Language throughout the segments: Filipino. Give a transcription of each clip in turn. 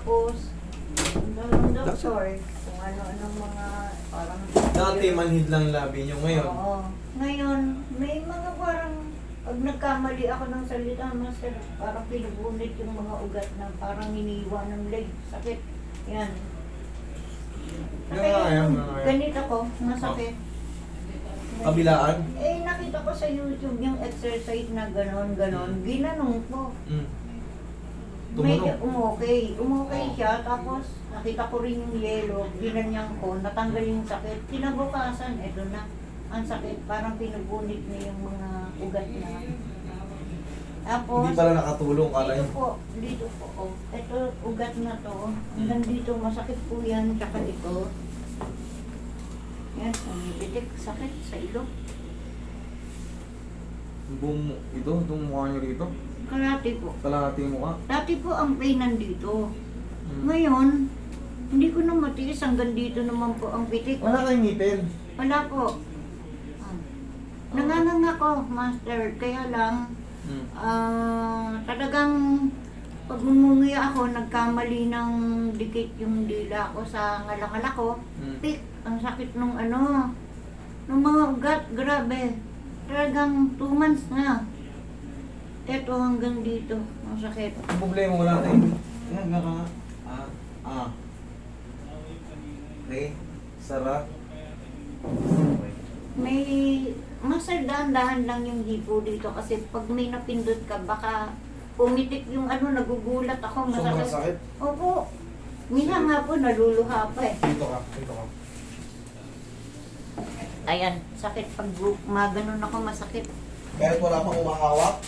Tapos, doktor, kung ano-anong mga parang... Dati manhid lang labi nyo ngayon. Oo. Ngayon, may mga parang, pag nagkamali ako ng salita, master, parang pinubulit yung mga ugat na parang iniiwan ng leg. Sakit. Yan. Yung nga yan, yung nga yan. Ganito ko, masakit. Kabilaan? Eh, nakita ko sa YouTube yung exercise na ganon, ganon. Ginanong ko. Mm. Medyo Tumunog. umokay. Umokay Oo. siya, tapos nakita ko rin yung yellow, ginanyan ko, natanggal yung sakit. Kinabukasan, eto na. Ang sakit, parang pinugunit na yung mga ugat na. Tapos, Hindi pala nakatulong kala dito po, dito po, oh. Ito, ugat na to. Hanggang dito, masakit po yan, tsaka ito. Yan, umipitik, sakit sa ilong. Buong ito, itong mukha nyo rito. Kalati po. Kalahati yung mukha. Dati po ang pain nandito. Mm. Ngayon, hindi ko na matiis hanggang dito naman po ang pitik. Wala kayong ngipin. Wala po. Ah. Nanganganga ko, master. Kaya lang, Mm. ah, talagang pag ngumunguya ako, nagkamali ng dikit yung dila ko sa ngalangala ko. Mm. Pik, ang sakit nung ano, nung mga ugat, grabe. Talagang two months na. Eto hanggang dito, ang sakit. Ang problema wala na eh. Yan, nga ka nga. Ah, ah. Okay. Sara. Okay. May master dahan-dahan lang yung hipo dito kasi pag may napindot ka, baka pumitik yung ano, nagugulat ako. Sobrang Masakit. sakit. Opo. Minsan nga po, naluluha pa eh. Dito ka, dito ka. Ayan, sakit pag maganon ako, masakit. Kahit wala pang umahawak,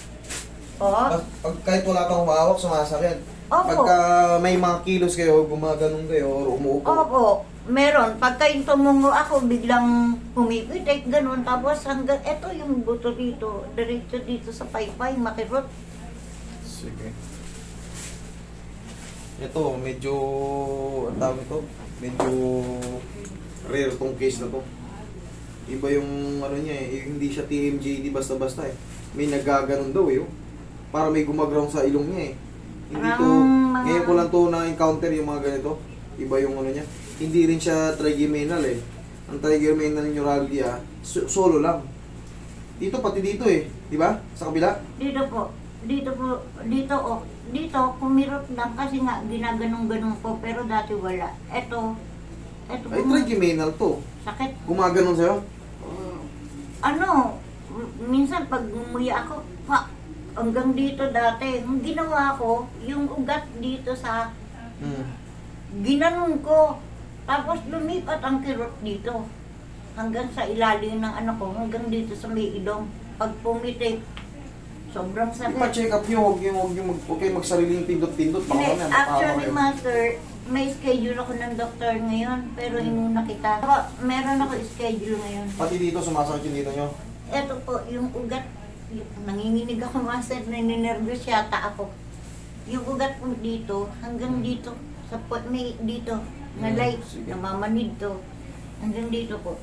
Oo. pag, pag kahit wala pang umahawak, sumasakit. Opo. Pagka may mga kilos kayo, gumaganon kayo, or umuupo. Opo, meron. Pagka yung tumungo ako, biglang pumipitik, ganun. Tapos hanggang, eto yung buto dito, diretso dito sa paypay, makirot. Sige. Ito, medyo, ang tawag ito, medyo rare tong case na to. Iba yung ano niya eh, hindi siya TMJ, di basta-basta eh. May nagaganon daw eh. oh. Para may gumaground sa ilong niya eh. Hindi to, mga- ngayon ko lang to na-encounter yung mga ganito. Iba yung ano niya. Hindi rin siya trigeminal eh. Ang trigeminal neuralgia, so- solo lang. Dito, pati dito eh. Di ba? Sa kabila? Dito po, dito po, dito oh, dito kumirot lang kasi nga ginaganong-ganong ko pero dati wala. Eto, eto Ay, trigeminal to. sakit. Gumaganon sa'yo? Ano, m- minsan pag umuya ako, pa, hanggang dito dati, ang ginawa ko, yung ugat dito sa, Hmm. ginanon ko, tapos lumipat ang kirot dito. Hanggang sa ilalim ng ano ko, hanggang dito sa may ilong. Pag pumitik, sobrang sakit. Ipa-check up nyo, huwag yung, huwag yung mag, huwag kayong magsariling pindot-pindot. Baka Hindi, mamaya actually, kayo. master, may schedule ako ng doktor ngayon, pero Hmm. inuna kita. Ako, meron ako schedule ngayon. Pati dito, sumasakit yung dito nyo. Ito po, yung ugat, nanginginig ako, master, naninervous yata ako. Yung ugat po dito, hanggang dito, sa po, may dito, na Hmm, light, sige. namamanid to. Hanggang dito po.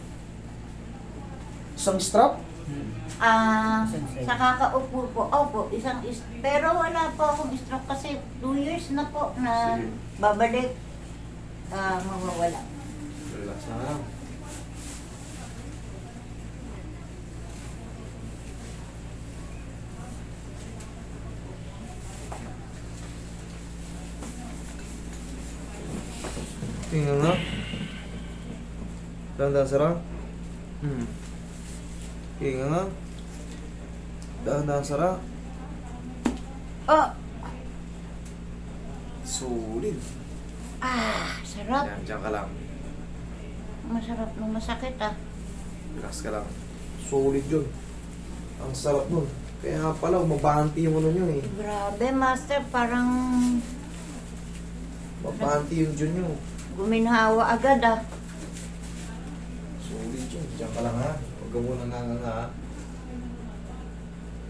Isang strap? Ah, sa kakaupo po, opo, isang is pero wala po akong stroke kasi 2 years na po na babalik. Ah, mawawala. Relax na lang. Sarang. Hmm. Tingnan nga. Dahan-dahan sarang. Oh, Solid. ah, sarap. Yan, dyan ka lang. Masarap nung masakit ah. Relax ka lang. Solid yun. Ang sarap nun. Kaya pala, mabahanti yung ano nyo eh. Grabe, master, parang Mabahanti yung dyan nyo. Guminhawa agad ah. Solid yun. Diyan ka lang ha. Huwag ka muna nga nga ha.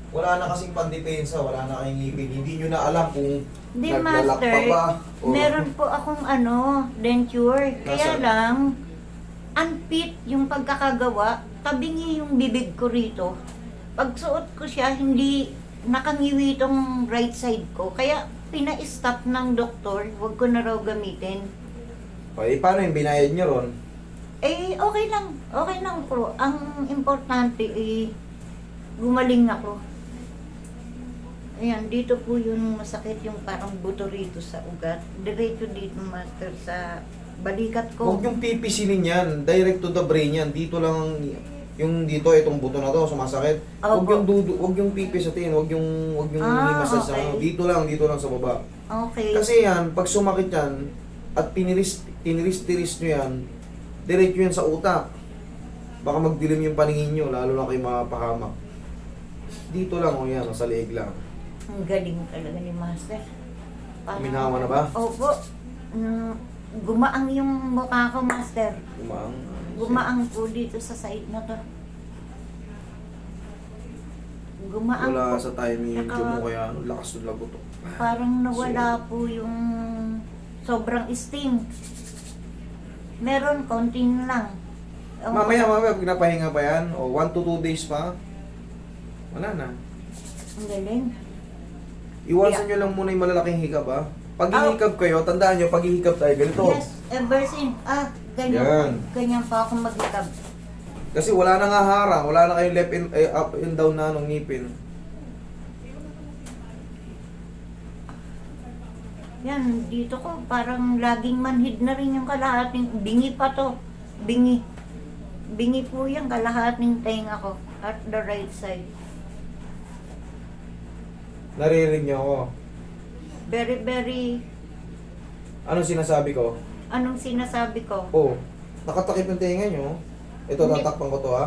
Wala na kasing pandepensa, wala na kayong ngipin. Hindi nyo na alam kung Hindi, naglalak master. pa ba. o- Meron po akong ano, denture. Kaya Nasaan? lang, unfit yung pagkakagawa. Tabingi yung bibig ko rito. Pag suot ko siya, hindi nakangiwi tong right side ko. Kaya pina-stop ng doktor, huwag ko na raw gamitin. O, eh, paano yung binayad nyo ron? Eh, okay lang. Okay lang po. Ang importante, eh, gumaling ako. Ayan, dito po yung masakit yung parang buto rito sa ugat. Diretso dito, master, sa balikat ko. Huwag yung pipisilin yan. Direct to the brain yan. Dito lang ang- yung dito, itong buto na to, sumasakit. Huwag Opo. yung dudu, huwag yung pipisatin, huwag yung huwag yung Ah, massage okay. ano. Dito lang, dito lang sa baba. Okay. Kasi yan, pag sumakit yan, at piniris, tiniris-tiris nyo yan, diretso yan sa utak. Baka magdilim yung paningin nyo, lalo na kayo mapahamak. Dito lang, o yan, sa leeg lang. Ang galing talaga ni Master. Parang- Uminawa na ba? Opo. Mm, gumaang yung mukha ko, Master. Umaang. Gumaang po dito sa side na to. Gumaang Wala po. sa timing yung tiyo mo kaya, ano, lakas ng lagot. oh. Parang nawala po yung sobrang steam. Meron, konti na lang. Ko. Mamaya, mamaya, pag napahinga pa yan, o 1 to 2 days pa, wala na. Ang galing. Iwasan nyo lang muna yung malalaking hikab, ha? Pag Ah. hihikab kayo, tandaan nyo, pag hihikab tayo, ganito. Yes, ever since. Ah, ganyan. Yan. Ganyan pa ako magikab. Kasi wala na nga harang, wala na kayong left and, eh, up and down na anong ngipin. Yan, dito ko parang laging manhid na rin yung kalahating, bingi pa to, bingi. Bingi po yung kalahating tenga ko at the right side. Naririnig nyo ako. Very, very, Anong sinasabi ko? anong sinasabi ko? Oh, nakatakip yung tenga nyo. Ito, Hindi. tatakpan ko to, ha?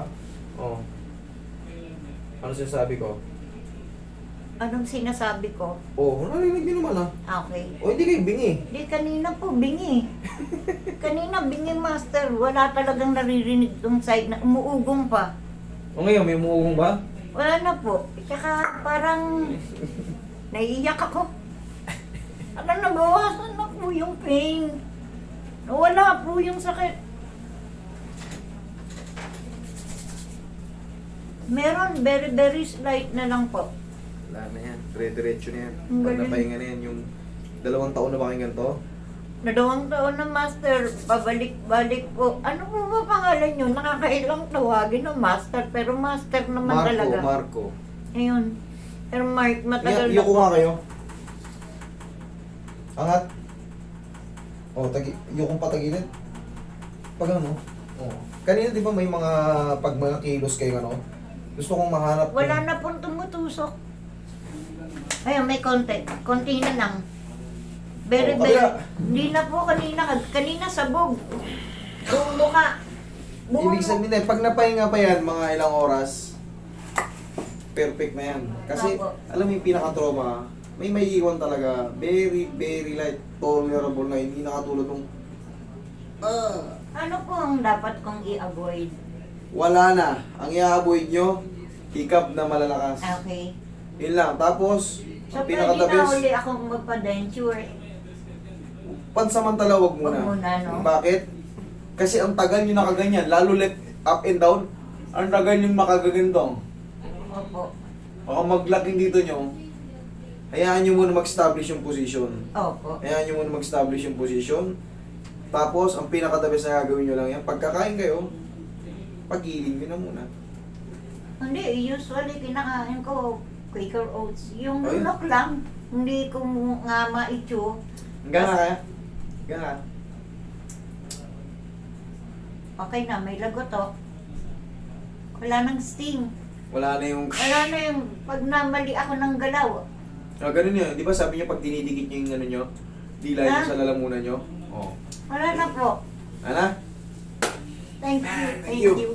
Oh. Ano sinasabi ko? Anong sinasabi ko? Oh, narinig nyo naman, ha? Okay. Oh, hindi kayo bingi. Di, kanina po, bingi. kanina, bingi master. Wala talagang naririnig tong side na umuugong pa. O ngayon, may umuugong ba? Wala na po. Tsaka parang naiiyak ako. Alam, nabawasan na po yung pain. Nawala po yung sakit. Meron, very, very slight na lang po. Wala na yan. Dire-diretso na yan. Ang Pag galing. napahinga na yan, yung dalawang taon na ba kayong ganito? Nadawang taon na master, pabalik-balik po. Ano po ba pangalan nyo? Nakakailang tawagin ng master, pero master naman Marco, talaga. Marco. Ayun. Pero Mark, matagal Y- na yuko nga kayo. Angat. Oh, tagi yung patagilid. Pag ano? Oh. Kanina 'di ba may mga pag mga kilos kayo ano? Gusto kong mahanap. Wala na pong tumutusok. Ayun, may konti. Konti na lang. Very, Oh, very. kabila. Hindi na po kanina. Kanina sabog. Buong mukha. Buong Ibig sabihin na, pag napahinga pa yan, mga ilang oras, perfect na yan. Kasi, Opo. alam mo yung pinaka-trauma, may may iwan talaga, very, very light, tolerable na, hindi nakatulad ng, ah, Ano po ang dapat kong i-avoid? wala na. Ang i-avoid nyo, hikab na malalakas. Okay. Yun lang. Tapos, Pwede pinaka-the na best, uli akong magpa-denture. pansamantala wag muna. Wag muna, no? Bakit? Kasi ang tagal nyo nakaganyan, lalo left, up and down, ang tagal nyo makagagandong. Opo. Baka maglaking dito nyo, hayaan nyo muna mag-establish yung position. Opo. Hayaan nyo muna mag-establish yung position. Tapos, ang pinaka-the best na gagawin nyo lang yan, pagkakain kayo, pagilin nyo na muna. Hindi, usually kinakain ko Quaker Oats. Yung lunok lang. Hindi ko nga ma-itcho. Hanggang kaya? Hanggang na. Okay na, may lagot oh. Wala nang sting. Wala na yung... Wala na yung pag namali ako ng galaw. Ah, ganun yun. Di ba sabi niyo pag dinidikit niyo yung ano nyo, dila Ah. sa lalamunan nyo? Oo. Wala na po. Ano? Thank you. Thank you. you.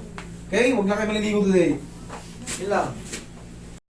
Okay, huwag na kayo maliligo today. Yun lang.